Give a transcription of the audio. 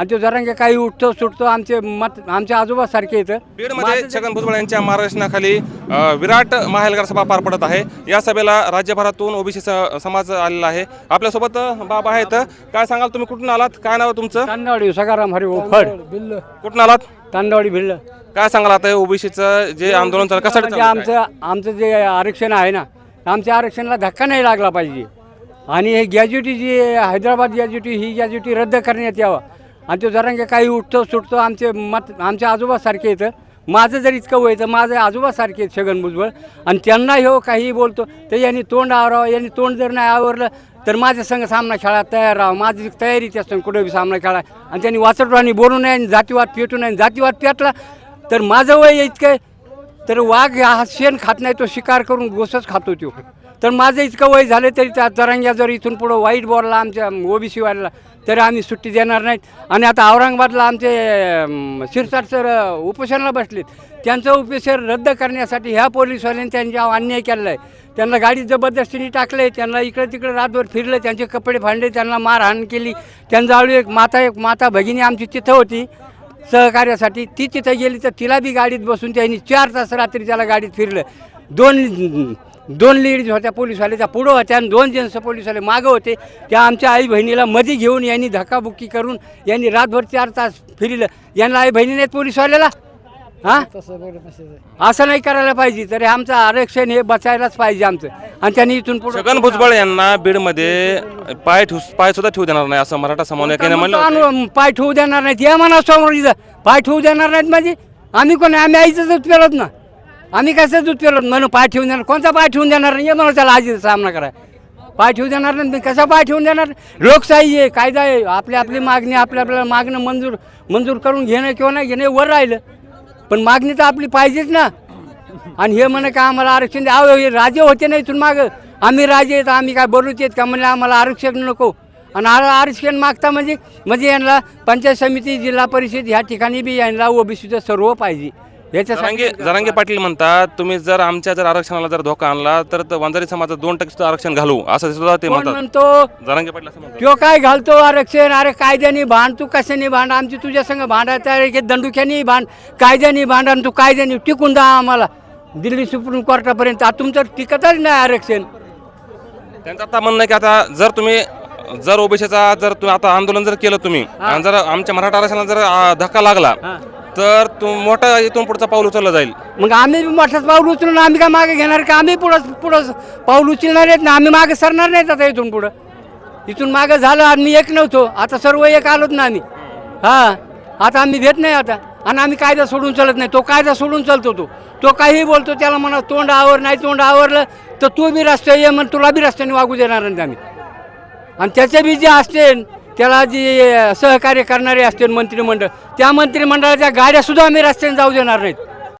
आणि तो जरांगे काही उठतो सुटतो आमचे मत आमच्या आजोबासारखे येतं बीडमध्ये छगन भुजबळ यांच्या मार्गदर्शनाखाली अ, विराट महाएल्गार सभा पार पडत आहे. या सभेला राज्यभरातून ओबीसी समाज आलेला आहे. आपल्यासोबत अ, बाबा आहेत. काय सांगाल तुम्ही? कुठून आलात? काय नाव आहे तुमचं? तांदवाडी सकाराम हरी फड कुठून आलात? तांदवाडी भिल्ल. काय सांगाल आता ओबीसीचं जे आंदोलन चालू कशासाठी म्हणजे? आमचं आमचं जे आरक्षण आहे ना आमच्या आरक्षणाला धक्का नाही लागला पाहिजे. आणि हे गॅज्युटी जी हैदराबाद गॅज्युटी ही गॅज्युटी रद्द करण्यात यावं. आणि तो जरांगे काही उठतो सुटतो आमचे मत आमच्या आजोबासारखे येतं माझं जर इतकं वय तर माझं आजोबासारखे आहेत छगन भुजबळ. आणि त्यांना हो काही बोलतो तर यांनी तोंड आवरावं यांनी तोंड जर नाही आवरलं तर माझ्या संघ सामना खेळा तयार राहा माझी तयारीच असतं कुठे बी सामना खेळा आणि त्यांनी वाचटवानी बोलू नये आणि जातीवाद पेटू नये जातीवाद पेटला तर माझं वय इतकं तर वाघ हा शेण खात नाही तो शिकार करून गोसच खातो तो. तर माझं इतकं वय झालं तरी त्या तरंग्या जर इथून पुढं वाईट बोलला आमच्या ओबीसी वाल्याला तरी आम्ही सुट्टी देणार नाहीत. आणि आता औरंगाबादला आमचे शिरसाट सर उपोषणाला बसलेत. त्यांचं उपोषण रद्द करण्यासाठी ह्या पोलीसवाल्यांनी त्यांच्यावर अन्याय केलेला आहे त्यांना गाडी जबरदस्तीने टाकले त्यांना इकडे तिकडे रातभर फिरलं त्यांचे कपडे फाडले त्यांना मारहाण केली. त्यांच्यावेळी एक माता एक माता भगिनी आमची तिथं होती. सहकार्यासाठी ती तिथं गेली तर तिला बी गाडीत बसून त्यांनी चार तास रात्री त्याला गाडीत फिरलं. दोन दोन लेडीज होत्या पोलीसवाले त्या पुढं होत्या आणि दोन जेंट्स पोलीसवाले मागं होते. त्या आमच्या आई बहिणीला मध्ये घेऊन यांनी धक्काबुक्की करून यांनी रातभर चार तास फिरलं. यांना आई बहिणी नाहीत पोलीसवाल्याला? हां? असं नाही करायला पाहिजे. तरी आमचं आरक्षण हे बचायलाच पाहिजे आमचं. आणि त्यांनी इथून पुढे छगन भुजबळ यांना बीडमध्ये पाय ठेवू पाय सुद्धा ठेवू देणार नाही असं मराठा समन्वयकाने म्हणलं पाय ठेवू देणार नाहीत. या म्हणा समोर इथं. पाय ठेवू देणार नाहीत म्हणजे? आम्ही कोण आम्ही आईचं पेरत ना. आम्ही कसं दूध पेरत? म्हणून पाय ठेवून देणार. कोणता पाय ठेवून देणार नाही? म्हणून त्याला आजी सामना कराय पाय ठेवू देणार नाही? मी कसा पाय ठेवून देणार? लोकशाही आहे कायदा आहे. आपली आपली मागणी आपल्या आपल्याला मागणं मंजूर मंजूर करून घेणं किंवा नाही घेणं वर राहिलं. पण मागणी तर आपली पाहिजेच ना. आणि हे म्हणे का आम्हाला आरक्षण द्या? अहो, हे राजे होते ना इथून मागं. आम्ही राजे आहेत आम्ही काय बोलूच येत का? म्हणले आम्हाला आरक्षण नको. आणि आरक्षण मागता म्हणजे म्हणजे यांना पंचायत समिती जिल्हा परिषद ह्या ठिकाणी बी यांना ओबीसीचं सर्व पाहिजे. जरांगे जरांगे पाटील म्हणतात तुम्ही जर आमच्या जर आरक्षणाला जर धोका आणला तर त- वंजारी समाजात दोन टक्के सुद्धा आरक्षण घालू असं सुद्धा ते कोण म्हणतात. म्हणतो? जरांगे पाटील असं म्हणतात. तो काय घालतो आरक्षण? अरे कायद्याने भांड तू कशाने भांड? आमची तुझ्या संग भांडायचं आहे की दंडुक्याने भांड कायद्याने भांड आणि तू कायद्याने टिकून जा आम्हाला. दिल्ली सुप्रीम कोर्टापर्यंत आता तुमचं टिकतच नाही आरक्षण. त्यांचं आता म्हणणं आहे की आता जर तुम्ही जर ओबीसीचा जर तुम्ही आता आंदोलन जर केलं तुम्ही आणि जर आमच्या मराठा आरक्षणाला जर आ, धक्का लागला तर तू मोठा इथून पुढचा पाऊल उचलला जाईल. मग आम्ही बी मोठंच पाऊल उचलून आम्ही काय मागे घेणार का? आम्ही पुढं पुढं पाऊल उचलणार आहेत ना? आम्ही मागे सरणार नाहीत आता इथून पुढं. इथून मागे झालं आम्ही एक नव्हतो. आता सर्व एक आलोच ना आम्ही. हां. आता आम्ही भेट नाही आता. आणि आम्ही कायदा सोडून चालत नाही. तो कायदा सोडून चालतो तो. तो काही बोलतो त्याला म्हणा तोंड आवर नाही तोंड आवरलं तर तू बी रस्त्या ये म्हण तुला बी रस्त्याने वागू देणार नाही आम्ही. आणि त्याचे बी जे असते त्याला जी सहकार्य करणारे असतील मंत्रिमंडळ त्या मंत्रिमंडळाच्या गाड्यासुद्धा आम्ही रस्त्याने जाऊ देणार नाहीत.